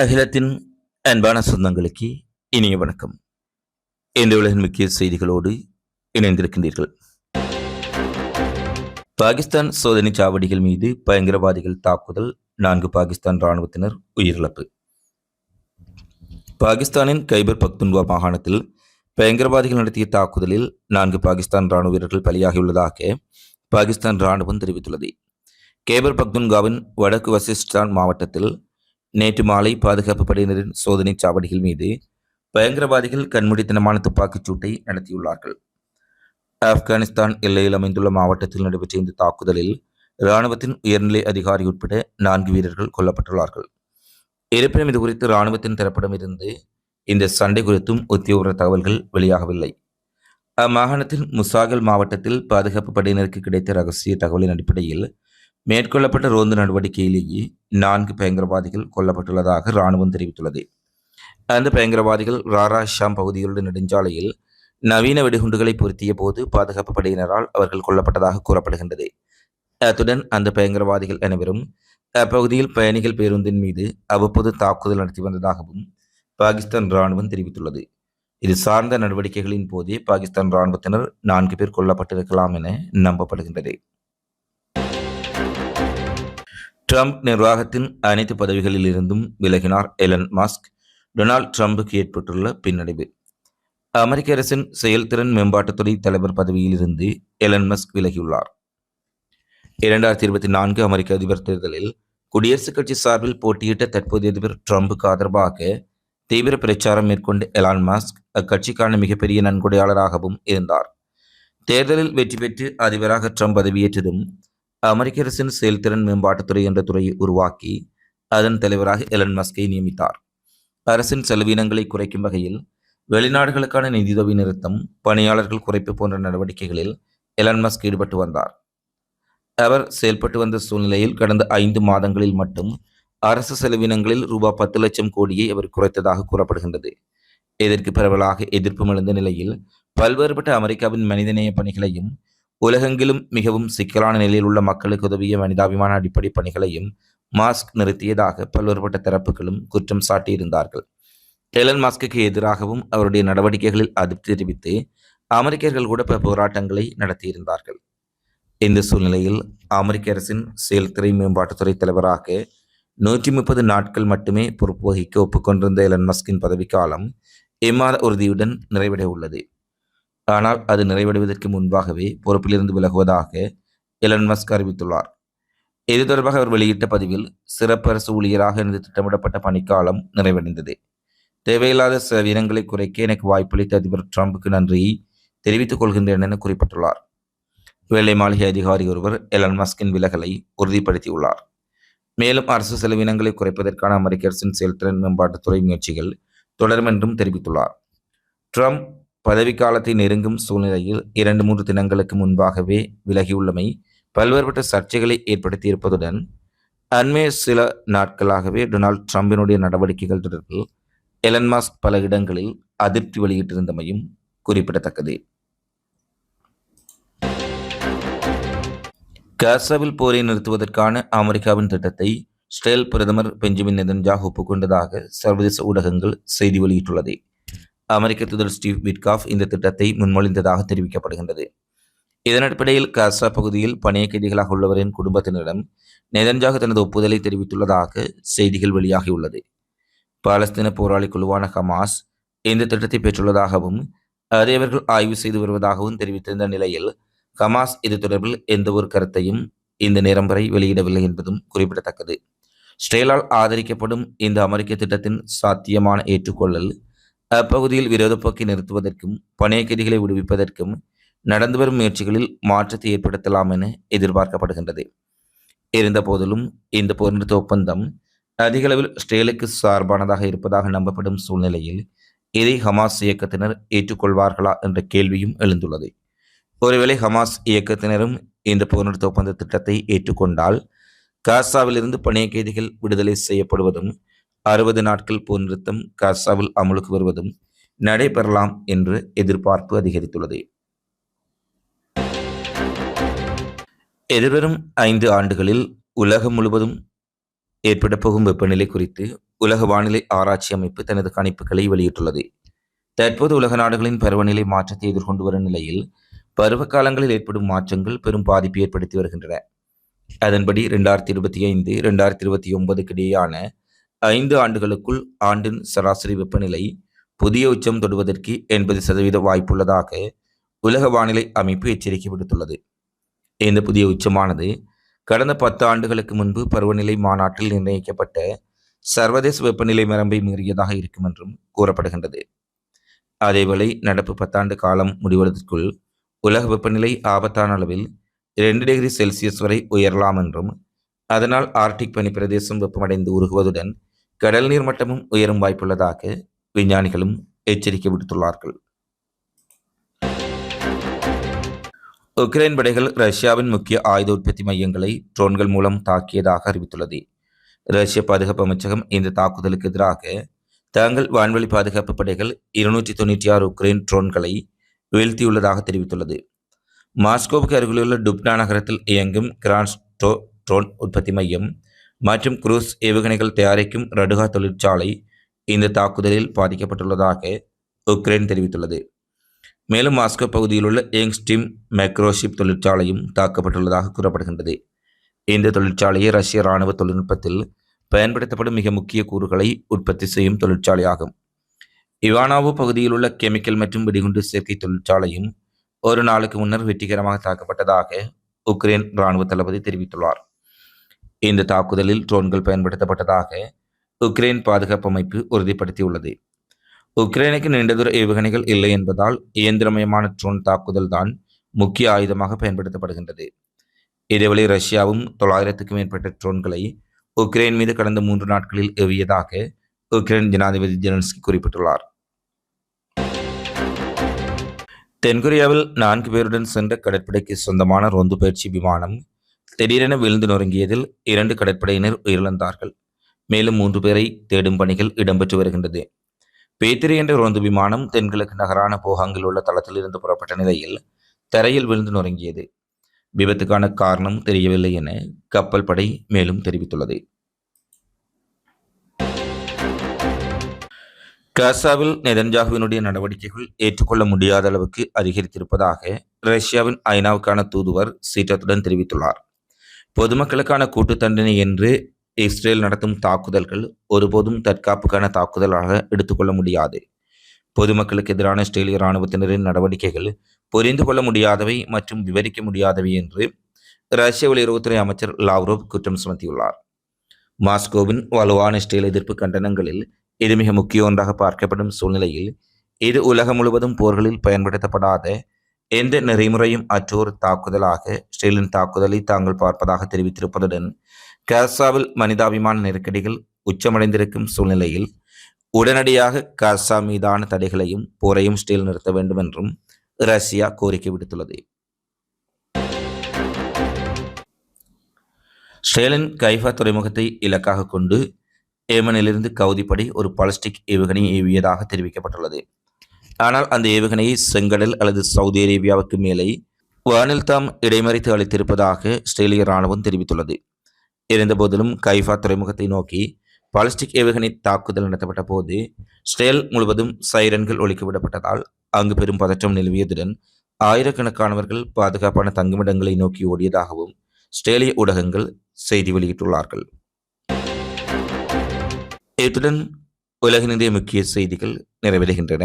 அகிலத்தின் அன்பான சொந்தங்களுக்கு இனிய வணக்கம். இந்த உலகின் முக்கிய செய்திகளோடு இணைந்திருக்கின்றீர்கள். பாகிஸ்தான் சோதனை சாவடிகள் மீது பயங்கரவாதிகள் தாக்குதல் நான்கு பாகிஸ்தான் இராணுவத்தினர் உயிரிழப்பு. பாகிஸ்தானின் கைபர் பக்துன்வா மாகாணத்தில் பயங்கரவாதிகள் நடத்திய தாக்குதலில் நான்கு பாகிஸ்தான் இராணுவ வீரர்கள் பலியாகியுள்ளதாக பாகிஸ்தான் இராணுவம் தெரிவித்துள்ளது. கேபர் பக்துன்காவின் வடக்கு வசிஸ்தான் மாவட்டத்தில் நேற்று மாலை பாதுகாப்பு படையினரின் சோதனை சாவடிகள் மீது பயங்கரவாதிகள் கண்மூடித்தனமான துப்பாக்கிச் சூட்டை நடத்தியுள்ளார்கள். ஆப்கானிஸ்தான் எல்லையில் அமைந்துள்ள மாவட்டத்தில் நடைபெற்ற இந்த தாக்குதலில் இராணுவத்தின் உயர்நிலை அதிகாரி உட்பட நான்கு வீரர்கள் கொல்லப்பட்டுள்ளார்கள். இருப்பினும் இது குறித்து இராணுவத்தின் தரப்பிடமிருந்து இந்த சண்டை குறித்தும் உத்தியோக தகவல்கள் வெளியாகவில்லை. அம்மாகாணத்தின் முசாகல் மாவட்டத்தில் பாதுகாப்பு படையினருக்கு கிடைத்த ரகசிய தகவலின் அடிப்படையில் மேற்கொள்ளப்பட்ட ரோந்து நடவடிக்கையிலேயே நான்கு பயங்கரவாதிகள் கொல்லப்பட்டுள்ளதாக இராணுவம் தெரிவித்துள்ளது. அந்த பயங்கரவாதிகள் ராரா ஷாம் பகுதிகளுடைய நெடுஞ்சாலையில் நவீன வெடிகுண்டுகளை பொருத்திய போது பாதுகாப்பு படையினரால் அவர்கள் கொல்லப்பட்டதாக கூறப்படுகின்றது. அத்துடன் அந்த பயங்கரவாதிகள் அனைவரும் அப்பகுதியில் பயணிகள் பேருந்தின் மீது அவ்வப்போது தாக்குதல் நடத்தி வந்ததாகவும் பாகிஸ்தான் இராணுவம் தெரிவித்துள்ளது. இது சார்ந்த நடவடிக்கைகளின் போதே பாகிஸ்தான் இராணுவத்தினர் நான்கு பேர் கொல்லப்பட்டிருக்கலாம் என நம்பப்படுகின்றது. ட்ரம்ப் நிர்வாகத்தின் அனைத்து பதவிகளில் இருந்தும் விலகினார் எலன் மாஸ்க். டொனால்ட் ட்ரம்புக்கு ஏற்பட்டுள்ள பின்னடைவு. அமெரிக்க அரசின் செயல்திறன் மேம்பாட்டுத்துறை தலைவர் பதவியிலிருந்து எலன் மஸ்க் விலகியுள்ளார். இரண்டாயிரத்தி இருபத்தி நான்கு அமெரிக்க அதிபர் தேர்தலில் குடியரசுக் கட்சி சார்பில் போட்டியிட்ட தற்போதைய அதிபர் ட்ரம்புக்கு ஆதரவாக தீவிர பிரச்சாரம் மேற்கொண்ட எலான் மாஸ்க் அக்கட்சிக்கான மிகப்பெரிய நன்கொடையாளராகவும் இருந்தார். தேர்தலில் வெற்றி பெற்று அதிபராக ட்ரம்ப் பதவியேற்றதும் அமெரிக்க அரசின் செயல்திறன் மேம்பாட்டுத்துறை என்ற துறையை உருவாக்கி அதன் தலைவராக எலன் மஸ்கை நியமித்தார். அரசின் செலவினங்களை குறைக்கும் வகையில் வெளிநாடுகளுக்கான நிதியுதவி நிறுத்தம் பணியாளர்கள் குறைப்பு போன்ற நடவடிக்கைகளில் எலன் மஸ்க் ஈடுபட்டு வந்தார். அவர் செயல்பட்டு வந்த சூழ்நிலையில் கடந்த ஐந்து மாதங்களில் மட்டும் அரசு செலவினங்களில் ரூபாய் பத்து லட்சம் கோடியை அவர் குறைத்ததாக கூறப்படுகின்றது. இதற்கு பரவலாக எதிர்ப்பு எழுந்த நிலையில் பல்வேறுபட்ட அமெரிக்காவின் மனிதநேய பணிகளையும் உலகெங்கிலும் மிகவும் சிக்கலான நிலையில் உள்ள மக்களுக்கு உதவிய மனிதாபிமான அடிப்படை பணிகளையும் மாஸ்க் நிறுத்தியதாக பல்வேறுபட்ட தரப்புகளும் குற்றம் சாட்டியிருந்தார்கள். எலன் மாஸ்க்கு எதிராகவும் அவருடைய நடவடிக்கைகளில் அதிருப்தி தெரிவித்து அமெரிக்கர்கள் கூட பல போராட்டங்களை நடத்தியிருந்தார்கள். இந்த சூழ்நிலையில் அமெரிக்க அரசின் செயல்துறை மேம்பாட்டுத்துறை தலைவராக நூற்றி முப்பது நாட்கள் மட்டுமே பொறுப்பு வகிக்க ஒப்புக்கொண்டிருந்த எலன் மஸ்கின் பதவிக்காலம் இம்மாத உறுதியுடன் நிறைவடைய உள்ளது. ஆனால் அது நிறைவடைவதற்கு முன்பாகவே பொறுப்பிலிருந்து விலகுவதாக எலன் மஸ்க் அறிவித்துள்ளார். இது தொடர்பாக அவர் வெளியிட்ட பதிவில் சிறப்பரசு ஊழியராக எனது திட்டமிடப்பட்ட பணிக்காலம் நிறைவடைந்தது. தேவையில்லாத செலவினங்களை குறைக்க எனக்கு வாய்ப்பளித்த அதிபர் ட்ரம்புக்கு நன்றியை தெரிவித்துக் கொள்கின்றேன் என குறிப்பிட்டுள்ளார். வேலை மாளிகை அதிகாரி ஒருவர் எலன் மஸ்கின் விலகலை உறுதிப்படுத்தியுள்ளார். மேலும் அரசு செலவினங்களை குறைப்பதற்கான அமெரிக்க அரசின் செயல்திறன் மேம்பாட்டுத்துறை முயற்சிகள் தொடரும் என்றும் தெரிவித்துள்ளார். ட்ரம்ப் பதவிக்காலத்தை நெருங்கும் சூழ்நிலையில் இரண்டு மூன்று தினங்களுக்கு முன்பாகவே விலகியுள்ளமை பல்வேறுபட்ட சர்ச்சைகளை ஏற்படுத்தியிருப்பதுடன் அண்மைய சில நாட்களாகவே டொனால்ட் ட்ரம்பினுடைய நடவடிக்கைகள் தொடர்பில் எலன் மாஸ்க் பல இடங்களில் அதிருப்தி வெளியிட்டிருந்தமையும் குறிப்பிடத்தக்கது. காசாவில் போரை நிறுத்துவதற்கான அமெரிக்காவின் திட்டத்தை ஸ்டேல் பிரதமர் பெஞ்சமின் நெதன்ஜாக் ஒப்புக்கொண்டதாக சர்வதேச ஊடகங்கள் செய்தி வெளியிட்டுள்ளது. அமெரிக்க தூதர் ஸ்டீவ் விட்காஃப் இந்த திட்டத்தை முன்மொழிந்ததாக தெரிவிக்கப்படுகின்றது. இதன் அடிப்படையில் காசா பகுதியில் பணிய கைதிகளாக உள்ளவரின் குடும்பத்தினரிடம் நெதன்ஜாக தனது ஒப்புதலை தெரிவித்துள்ளதாக செய்திகள் வெளியாகியுள்ளது. பாலஸ்தீன போராளி குழுவான ஹமாஸ் இந்த திட்டத்தை பெற்றுள்ளதாகவும் அதை அவர்கள் ஆய்வு செய்து வருவதாகவும் தெரிவித்திருந்த நிலையில் ஹமாஸ் இது தொடர்பில் எந்த ஒரு கருத்தையும் இந்த நேரம் வரை வெளியிடவில்லை என்பதும் குறிப்பிடத்தக்கது. ஸ்ரேலால் ஆதரிக்கப்படும் இந்த அமெரிக்க திட்டத்தின் சாத்தியமான ஏற்றுக்கொள்ளல் அப்பகுதியில் விரோதப்போக்கை நிறுத்துவதற்கும் பணைய கைதிகளை விடுவிப்பதற்கும் நடந்து வரும் முயற்சிகளில் மாற்றத்தை ஏற்படுத்தலாம் என எதிர்பார்க்கப்படுகின்றது. இருந்தபோதிலும் இந்த போர் நிறுத்த ஒப்பந்தம் அதிக அளவில் சார்பானதாக இருப்பதாக நம்பப்படும் சூழ்நிலையில் இதை ஹமாஸ் இயக்கத்தினர் ஏற்றுக்கொள்வார்களா என்ற கேள்வியும் எழுந்துள்ளது. ஒருவேளை ஹமாஸ் இயக்கத்தினரும் இந்த போர் நிறுத்த ஒப்பந்த திட்டத்தை ஏற்றுக்கொண்டால் காசாவிலிருந்து பணிய கைதிகள் விடுதலை செய்யப்படுவதும் அறுபது நாட்கள் போர் நிறுத்தம் காசாவில் அமலுக்கு வருவதும் நடைபெறலாம் என்று எதிர்பார்ப்பு அதிகரித்துள்ளது. எதிர்வரும் ஐந்து ஆண்டுகளில் உலகம் முழுவதும் ஏற்பட போகும் வெப்பநிலை குறித்து உலக வானிலை ஆராய்ச்சி அமைப்பு தனது கணிப்புகளை வெளியிட்டுள்ளது. தற்போது உலக நாடுகளின் பருவநிலை மாற்றத்தை எதிர்கொண்டு வரும் நிலையில் பருவ காலங்களில் ஏற்படும் மாற்றங்கள் பெரும் பாதிப்பை ஏற்படுத்தி வருகின்றன. அதன்படி இரண்டாயிரத்தி இருபத்தி ஐந்து இரண்டாயிரத்தி இருபத்தி ஒன்பதுக்கு இடையேயான ஐந்து ஆண்டுகளுக்குள் ஆண்டின் சராசரி வெப்பநிலை புதிய உச்சம் தொடுவதற்கு எண்பது சதவீத வாய்ப்புள்ளதாக உலக வானிலை அமைப்பு எச்சரிக்கை விடுத்துள்ளது இந்த புதிய உச்சமானது கடந்த பத்து ஆண்டுகளுக்கு முன்பு பருவநிலை மாநாட்டில் நிர்ணயிக்கப்பட்ட சர்வதேச வெப்பநிலை வரம்பை மீறியதாக இருக்கும் என்றும் கூறப்படுகின்றது. அதேவேளை நடப்பு பத்தாண்டு காலம் முடிவதற்குள் உலக வெப்பநிலை ஆபத்தான அளவில் இரண்டு டிகிரி செல்சியஸ் வரை உயரலாம் என்றும் அதனால் ஆர்டிக் பனிப்பிரதேசம் வெப்பமடைந்து உருகுவதுடன் கடல் நீர் மட்டமும் உயரும் வாய்ப்புள்ளதாக விஞ்ஞானிகளும் எச்சரிக்கை விடுத்துள்ளார்கள். உக்ரைன் படைகள் ரஷ்யாவின் முக்கிய ஆயுத உற்பத்தி மையங்களை ட்ரோன்கள் மூலம் தாக்கியதாக அறிவித்துள்ளது. ரஷ்ய பாதுகாப்பு அமைச்சகம் இந்த தாக்குதலுக்கு எதிராக தாங்கள் வான்வெளி பாதுகாப்பு படைகள் இருநூற்றி தொண்ணூற்றி ஆறு உக்ரைன் ட்ரோன்களை வீழ்த்தியுள்ளதாக தெரிவித்துள்ளது. மாஸ்கோவுக்கு அருகிலுள்ள டுப்னா நகரத்தில் இயங்கும் கிரான்ஸ்டோ ட்ரோன் உற்பத்தி மையம் மற்றும் குரூஸ் ஏவுகணைகள் தயாரிக்கும் ரடுகா தொழிற்சாலை இந்த தாக்குதலில் பாதிக்கப்பட்டுள்ளதாக உக்ரைன் தெரிவித்துள்ளது. மேலும் மாஸ்கோ பகுதியில் உள்ள யங்ஸ்டிம் மைக்ரோஷிப் தொழிற்சாலையும் தாக்கப்பட்டுள்ளதாக கூறப்படுகின்றது. இந்த தொழிற்சாலையை ரஷ்ய இராணுவ தொழில்நுட்பத்தில் பயன்படுத்தப்படும் மிக முக்கிய கூறுகளை உற்பத்தி செய்யும் தொழிற்சாலையாகும். இவானாவோ பகுதியில் உள்ள கெமிக்கல் மற்றும் வெடிகுண்டு சேர்க்கை தொழிற்சாலையும் ஒரு நாளுக்கு முன்னர் வெற்றிகரமாக தாக்கப்பட்டதாக உக்ரைன் இராணுவ தளபதி தெரிவித்துள்ளார். இந்த தாக்குதலில் ட்ரோன்கள் பயன்படுத்தப்பட்டதாக உக்ரைன் பாதுகாப்பு அமைப்பு உறுதிப்படுத்தியுள்ளது. உக்ரைனுக்கு நீண்ட தூர ஏவுகணைகள் இல்லை என்பதால் இயந்திரமயமான ட்ரோன் தாக்குதல் தான் முக்கிய ஆயுதமாக பயன்படுத்தப்படுகின்றது. இதேவேளை ரஷ்யாவும் தொள்ளாயிரத்துக்கும் மேற்பட்ட ட்ரோன்களை உக்ரைன் மீது கடந்த மூன்று நாட்களில் ஏவியதாக உக்ரைன் ஜனாதிபதி ஜெலன்ஸ்கி குறிப்பிட்டுள்ளார். தென்கொரியாவில் நான்கு பேருடன் சென்ற கடற்படைக்கு சொந்தமான ரோந்து பயிற்சி விமானம் திடீரென விழுந்து நொறுங்கியதில் இரண்டு கடற்படையினர் உயிரிழந்தார்கள். மேலும் மூன்று பேரை தேடும் பணிகள் இடம்பெற்று வருகின்றது. பேத்திரி என்ற ரோந்து விமானம் தென்கிழக்கு நகரான போகாங்கில் உள்ள தளத்தில் இருந்து புறப்பட்ட நிலையில் தரையில் விழுந்து நொறுங்கியது. விபத்துக்கான காரணம் தெரியவில்லை என கப்பல் படை மேலும் தெரிவித்துள்ளது. காசாவில் நெதன்ஜாகுவினுடைய நடவடிக்கைகள் ஏற்றுக்கொள்ள முடியாத அளவுக்கு அதிகரித்திருப்பதாக ரஷ்யாவின் ஐநாவுக்கான தூதுவர் சீற்றத்துடன் தெரிவித்துள்ளார். பொதுமக்களுக்கான கூட்டு தண்டனை என்று இஸ்ரேல் நடத்தும் தாக்குதல்கள் ஒருபோதும் தற்காப்புக்கான தாக்குதலாக எடுத்துக்கொள்ள முடியாது. பொதுமக்களுக்கு எதிரான இஸ்ரேலிய இராணுவத்தினரின் நடவடிக்கைகள் புரிந்து கொள்ள முடியாதவை மற்றும் விவரிக்க முடியாதவை என்று ரஷ்ய வெளியுறவுத்துறை அமைச்சர் லாவ்ரோவ் குற்றம் சுமத்தியுள்ளார். மாஸ்கோவின் வலுவான இஸ்ரேல் எதிர்ப்பு கண்டனங்களில் இது மிக முக்கிய ஒன்றாக பார்க்கப்படும் சூழ்நிலையில் இது உலகம் முழுவதும் போர்களில் பயன்படுத்தப்படாத எந்த நெறிமுறையும் அற்றோர் தாக்குதலாக ஸ்ரீலின் தாக்குதலை தாங்கள் பார்ப்பதாக தெரிவித்திருப்பதுடன் காசாவில் மனிதாபிமான நெருக்கடிகள் உச்சமடைந்திருக்கும் சூழ்நிலையில் உடனடியாக காசா மீதான தடைகளையும் போரையும் ஸ்டீல் நிறுத்த வேண்டும் என்றும் ரஷ்யா கோரிக்கை விடுத்துள்ளது. ஸ்ரேலின் கைஃபா துறைமுகத்தை இலக்காக கொண்டு ஏமனிலிருந்து கவுதிப்படி ஒரு பாலிஸ்டிக் ஏவுகணை ஏவியதாக தெரிவிக்கப்பட்டுள்ளது. ஆனால் அந்த ஏவுகணையை செங்கடல் அல்லது சவுதி அரேபியாவுக்கு மேலே வானில் தாம் இடைமறித்து அளித்திருப்பதாக ஆஸ்திரேலிய இராணுவம் தெரிவித்துள்ளது. இருந்தபோதிலும் கைஃபா துறைமுகத்தை நோக்கி பாலிஸ்டிக் ஏவுகணை தாக்குதல் நடத்தப்பட்ட போது ஸ்டேல் முழுவதும் சைரன்கள் ஒழிக்கப்படப்பட்டதால் அங்கு பெரும் பதற்றம் நிலவியதுடன் ஆயிரக்கணக்கானவர்கள் பாதுகாப்பான தங்குமிடங்களை நோக்கி ஓடியதாகவும் ஸ்டேலிய ஊடகங்கள் செய்தி வெளியிட்டுள்ளார்கள். இத்துடன் உலகினுடைய முக்கிய செய்திகள் நிறைவேறுகின்றன